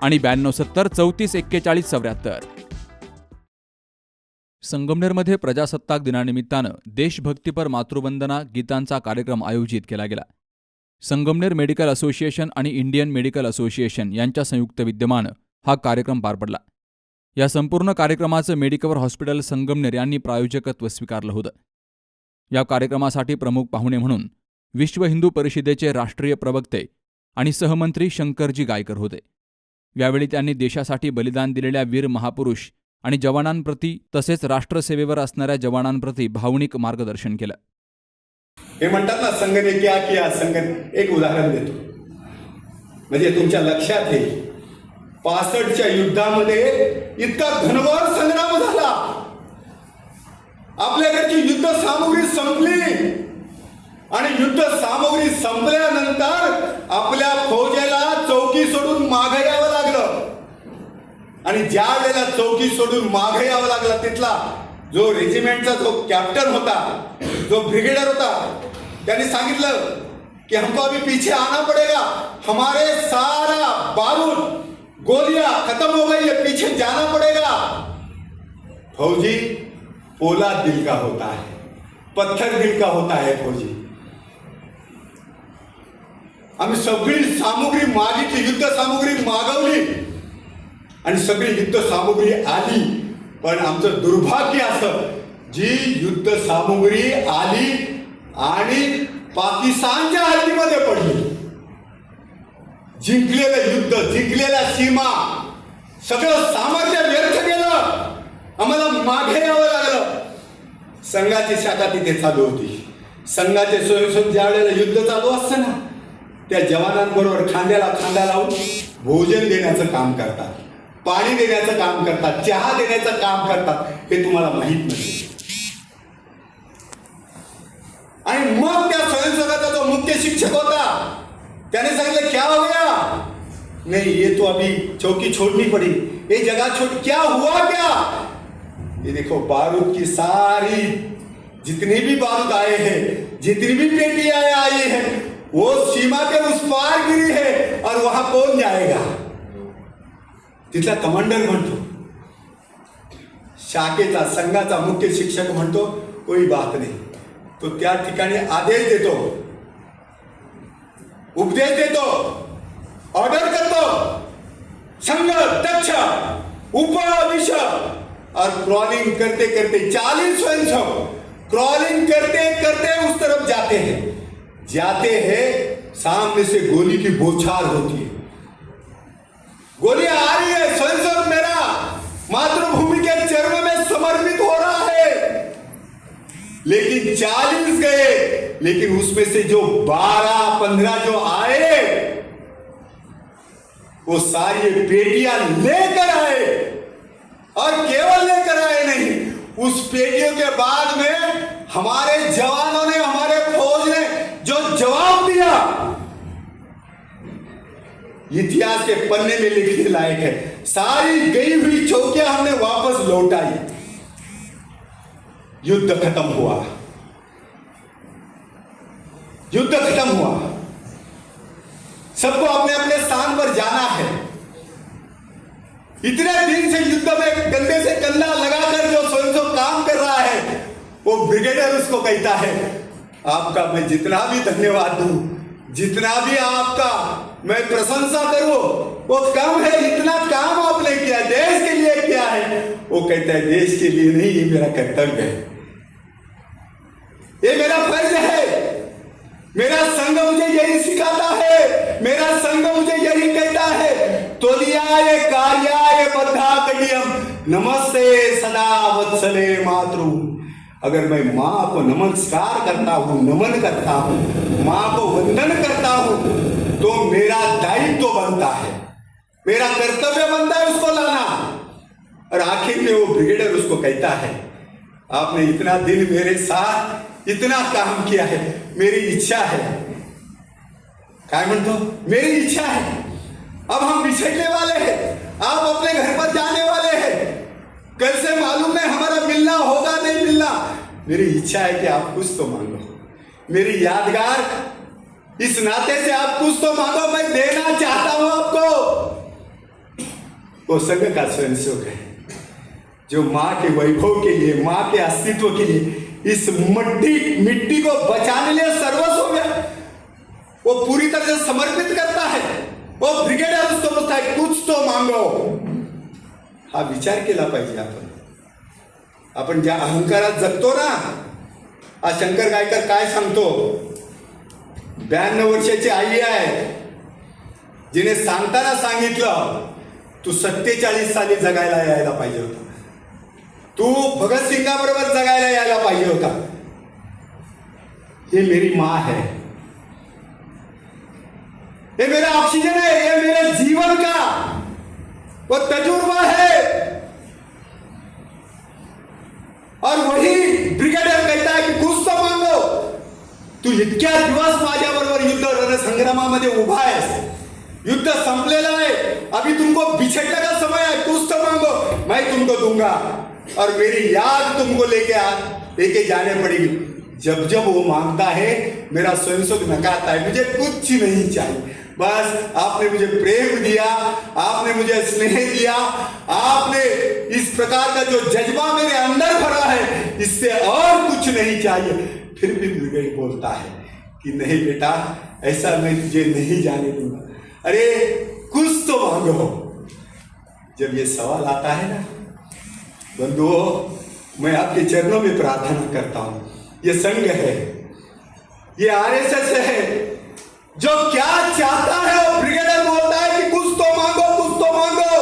आणि ब्याण्णव सत्तर चौतीस एक्केचाळीस चौऱ्याहत्तर. संगमनेरमध्ये प्रजासत्ताक दिनानिमित्तानं देशभक्तीपर मातृवंदना गीतांचा कार्यक्रम आयोजित केला गेला. संगमनेर मेडिकल असोसिएशन आणि इंडियन मेडिकल असोसिएशन यांच्या संयुक्त विद्यमानं हा कार्यक्रम पार पडला. या संपूर्ण कार्यक्रमाचं मेडिकवर हॉस्पिटल संगमनेर यांनी प्रायोजकत्व स्वीकारलं होतं. या कार्यक्रमासाठी प्रमुख पाहुणे म्हणून विश्व हिंदू परिषदेचे राष्ट्रीय प्रवक्ते आणि सहमंत्री शंकरजी गायकर होते. यावेळी त्यांनी देशासाठी बलिदान दिलेल्या वीर महापुरुष आणि जवानांप्रती तसेच राष्ट्रसेवेवर असणाऱ्या जवानांप्रती भावनिक मार्गदर्शन केलं. हे म्हणतात ना संघने क्या किया संघन एक उदाहरण देतो. म्हणजे तुमच्या लक्षात येईल. पासष्टच्या युद्धामध्ये इतका घनवार संग्राम झाला. आपल्याकडची युद्ध सामग्री संपली. आणि युद्ध सामग्री संपल्यानंतर आपल्या फौजेला आणि ज्या वेळेला चौकी सोडून मागे यावं लागला तिथला जो रेजिमेंटचा जो कॅप्टन होता जो ब्रिगेडर होता त्यांनी सांगितलं कि हमको अभी पीछे आना पड़ेगा हमारे सारा बारूद गोलियां खत्म हो गई है पीछे जाना पड़ेगा। फौजी पोला दिल का होता है पत्थर दिल का होता है फौजी। आम्ही सगळी सामुग्री मागितली युद्ध सामुग्री मागवली। आणि सगळी युद्ध सामुग्री आली. पण आमचं दुर्भाग्य असं जी युद्ध सामुग्री आली आणि पाकिस्तानच्या हातीमध्ये पडली. जिंकलेलं युद्ध जिंकलेल्या सीमा सगळं सामर्थ्य व्यर्थ केलं आम्हाला मागे यावं लागलं. संघाची शाखा तिथे चालू होती. संघाचे स्वयंसेवक ज्या वेळेला युद्ध चालू असतं ना त्या जवानांबरोबर खांद्याला खांदा लावून भोजन देण्याचं काम करतात. पाणी देण्याचं काम करतात, चहा देण्याचं काम करतात, हे तुम्हाला माहीत नसेल आणि मग त्या स्वयंसेवकाचा जो मुख्य शिक्षक होता, त्याने सांगितलं, क्या हो गया? नहीं, ये तो अभी चौकी छोड़नी पड़ी। ये जगह छोड़, क्या हुआ क्या? ये देखो, बारूद की सारी, जितनी भी बारूद आए हैं, जितनी भी पेटियाँ आई हैं, वो सीमा के उस पार गिरी है और वहाँ कौन जाएगा? तिथला कमांडर म्हणतो. शाखेचा, संघाचा मुख्य शिक्षक म्हणतो, कोई बात नाही. तो त्या ठिकाणी आदेश देतो. उपदेश देतो. ऑर्डर करतो. संघ, दक्ष उपविश और क्रॉलिंग करते करते चालीस स्वयंसेवक. क्रॉलिंग करते करते उस तरफ़ जाते हैं. जाते हैं, सामने से गोली की बौछार होती है. गोली आ रही है स्वयंसेवक मेरा मातृभूमि के चरण में समर्पित हो रहा है। लेकिन चालीस गए, लेकिन उसमें से जो बारह, पंद्रह जो आए, वो सारी पेटियाँ लेकर आए और केवल लेकर आए नहीं, उस पेटियों के बाद में हमारे जवानों ने, हमारे फौज ने जो जवाब दिया इतिहास के पन्ने में लिखने लायक है। सारी गई हुई चौकियाँ हमने वापस लौटाई। युद्ध खत्म हुआ। युद्ध खत्म हुआ। सबको अपने अपने स्थान पर जाना है। इतने दिन से युद्ध में कंधे से कंधा लगाकर जो स्वयं काम कर रहा है, वो ब्रिगेडियर उसको कहता है, आपका मैं जितना भी धन्यवाद दूँ जितना भी आपका मैं प्रशंसा करूँ, वो कम है, इतना काम आपने किया, देश के लिए किया है। वो कहता है, देश के लिए नहीं, ये मेरा कर्तव्य है। ये मेरा फ़र्ज़ है। मेरा संघ मुझे यही सिखाता है। मेरा संघ मुझे यही कहता है। तोलियाय कार्याय बद्धा नमस्ते सदा वत्सले मातृ। अगर मैं माँ को नमस्कार करता हूँ, नमन करता हूँ, माँ को वंदन करता हूँ तो मेरा दायित्व तो बनता है। मेरा कर्तव्य बनता है उसको लाना। और आखिर में वो ब्रिगेडियर उसको कहता है, आपने इतना दिन मेरे साथ इतना काम किया है, मेरी इच्छा है। काय मेरी इच्छा है। अब हम बिछड़ने वाले हैं। आप अपने घर पर जाने वाले हैं। कल से मालूम है हमारा मिलना होगा, नहीं मिलना। मेरी इच्छा है कि आप कुछ तो मांगो मेरी यादगार, इस नाते से आप कुछ तो मांगो, मैं देना चाहता हूँ आपको। वो संघ का स्वयंसेवक है, जो माँ के वैभव के लिए, माँ के अस्तित्व के लिए, इस मट्टी, मिट्टी को बचाने लिए सर्वस्व गया वो पूरी तरह से समर्पित करता है। वो ब्रिगेडियर उसको बोलता है कुछ तो मांगो। हा विचार केला पाहिजे आपण. आपण ज्या अहंकारात जगतो ना हा शंकर गायकर काय सांगतो? ब्याण्णव वर्षाची आई आहे. जिने सांगताना सांगितलं तू सत्तेचाळीस साली जगायला यायला पाहिजे होता. तू भगतसिंगाबरोबर जगायला यायला पाहिजे होता. हे मेरी माँ है. ये मेरा ऑक्सीजन है ये मेरा जीवन का? वो तजुर्बा है। और वही ब्रिगेडियर कहता है कि कुछ तो मांगो। तू इतक्या दिवस माझ्याबरोबर युद्ध रणसंग्रामामध्ये उभा आहेस? युद्ध संपलेलं आहे। अभी तुमको बिछड़ने का समय है कुछ तो मांगो। मैं तुमको दूँगा। और मेरी याद तुमको लेके आ, लेके जाने पड़ेगी। जब जब वो माँगता है, मेरा स्वयं सुख नकारता है। मुझे कुछ नहीं चाहिए। बस आपने मुझे प्रेम दिया, आपने मुझे स्नेह दिया आपने इस प्रकार का जो जज्बा मेरे अंदर भरा है, इससे और कुछ नहीं चाहिए। फिर भी मृगई बोलता है कि, नहीं बेटा, ऐसा मैं तुझे नहीं जाने दूँगा। अरे, कुछ तो मांगो। जब ये सवाल आता है ना, बंधुओं, मैं आपके चरणों में प्रार्थना करता हूँ। ये संघ है, ये आरएसएस है जो क्या चाहता है वो ब्रिगेडियर बोलता है कि कुछ तो मांगो कुछ तो मांगो।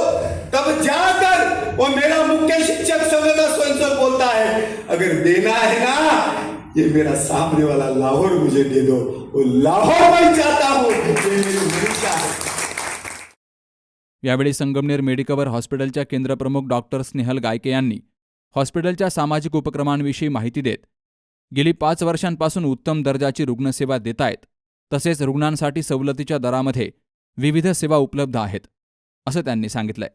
तब जाकर वो मेरा मुख्य शिक्षक संघ का स्वयं बोलता है अगर देना है ना ये मेरा सामने वाला लाहौर मुझे दे दो। वो लाहौर मैं चाहता हूँ यावेळी संगमनेर मेडिकवर हॉस्पिटलच्या केंद्रप्रमुख डॉक्टर स्नेहल गायके यांनी हॉस्पिटलच्या सामाजिक उपक्रमांविषयी माहिती देत गेली पाच वर्षांपासून उत्तम दर्जाची रुग्णसेवा देत आहेत तसेच रुग्णांसाठी सवलतीच्या दरामध्ये विविध सेवा उपलब्ध आहेत असं त्यांनी सांगितलंय.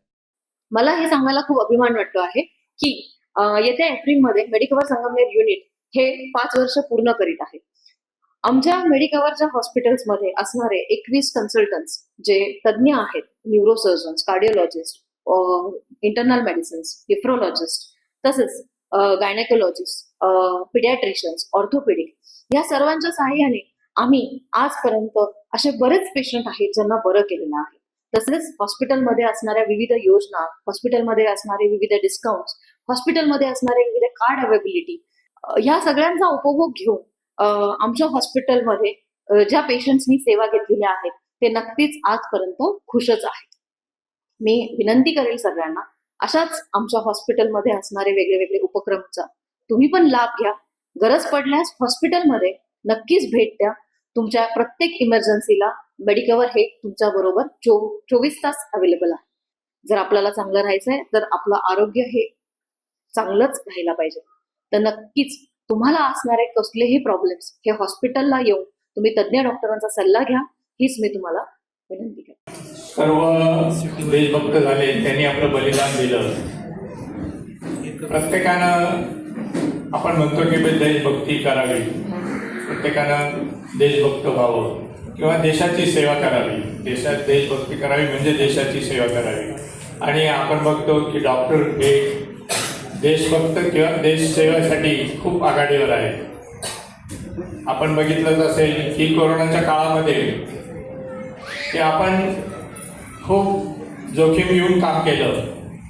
मला हे सांगायला खूप अभिमान वाटतो आहे की अं, येत्या एप्रिलमध्ये मेडिकवर संगमनेर युनिट हे पाच वर्ष पूर्ण करीत आहे. आमच्या मेडिकवरच्या हॉस्पिटल्समध्ये असणारे एकवीस कन्सल्टन्स जे तज्ज्ञ आहेत neurosurgeons cardiologist internal medicines nephrologist तसेच गायनेकोलॉजिस्ट पिडियाट्रिशियन्स ऑर्थोपेडिक या सर्वांच्या सहाय्याने आम्ही आजपर्यंत असे बरेच पेशंट आहेत ज्यांना बरं केलेलं आहे. तसेच हॉस्पिटलमध्ये असणाऱ्या विविध योजना हॉस्पिटलमध्ये असणारे विविध डिस्काउंट हॉस्पिटलमध्ये असणारे विविध कार्ड अवेबिलिटी या सगळ्यांचा उपभोग घेऊन आमच्या हॉस्पिटलमध्ये ज्या पेशंट्सनी सेवा घेतलेल्या आहेत ते नक्कीच आजपर्यंत खुशच आहेत. मी विनंती करेल सगळ्यांना अशाच आमच्या हॉस्पिटलमध्ये असणारे वेगळे वेगळे उपक्रमचा तुम्ही पण लाभ घ्या. गरज पडल्यास हॉस्पिटलमध्ये नक्कीच भेट द्या. तुमच्या प्रत्येक इमर्जन्सीला मेडिकवर हे तुमच्या बरोबर चो चोवीस तास अवेलेबल आहे. जर आपल्याला चांगलं राहायचंय तर आपलं आरोग्य हे चांगलंच राहायला पाहिजे. तर नक्कीच तुम्हाला असणारे कसलेही प्रॉब्लेम्स हे हॉस्पिटलला येऊन तुम्ही तज्ज्ञ डॉक्टरांचा सल्ला घ्या हीच मी तुम्हाला विनंती करते. सर्व देशभक्त झाले त्यांनी आपलं बलिदान दिलं. प्रत्येकानं आपण म्हणतो की देशभक्ती करावी. प्रत्येकानं देशभक्त व्हावं किंवा देशाची सेवा करावी. देशात देशभक्ती करावी म्हणजे देशाची सेवा करावी. आणि आपण बघतो की डॉक्टर हे देशभक्त किंवा देशसेवेसाठी खूप आघाडीवर आहे आपण बघितलंच असेल की कोरोनाच्या काळामध्ये की आपण खूप जोखीम येऊन काम केलं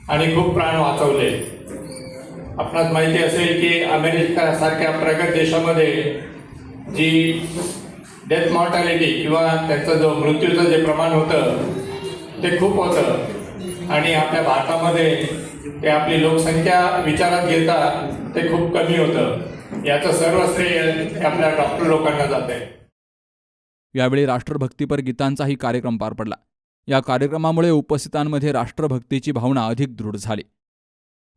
आणि खूप प्राण वाचवले. आपणास माहिती असेल की अमेरिका प्रगत देशामध्ये जी डेथ मॉर्टॅलिटी किंवा त्याचं जो मृत्यूचं जे प्रमाण होतं ते खूप होतं. आणि आपल्या भारतामध्ये ते आपली लोकसंख्या विचारात घेता ते खूप कमी होतं. याचं सर्व श्रेय आपल्या डॉक्टर लोकांना जात. आहे यावेळी राष्ट्रभक्तीपर गीतांचाही कार्यक्रम पार पडला. या कार्यक्रमामुळे उपस्थितांमध्ये राष्ट्रभक्तीची भावना अधिक दृढ झाली.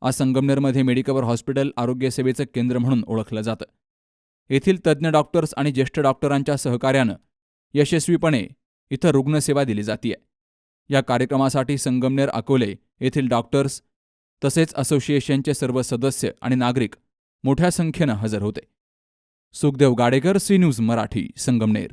आज संगमनेरमध्ये मेडिकवर हॉस्पिटल आरोग्य सेवेचं केंद्र म्हणून ओळखलं जातं. येथील तज्ज्ञ डॉक्टर्स आणि ज्येष्ठ डॉक्टरांच्या सहकार्यानं यशस्वीपणे इथं रुग्णसेवा दिली जाते या कार्यक्रमासाठी संगमनेर अकोले येथील डॉक्टर्स तसेच असोसिएशनचे सर्व सदस्य आणि नागरिक मोठ्या संख्येनं हजर होते. Sukhdev Gadekar C news Marathi Sangamner.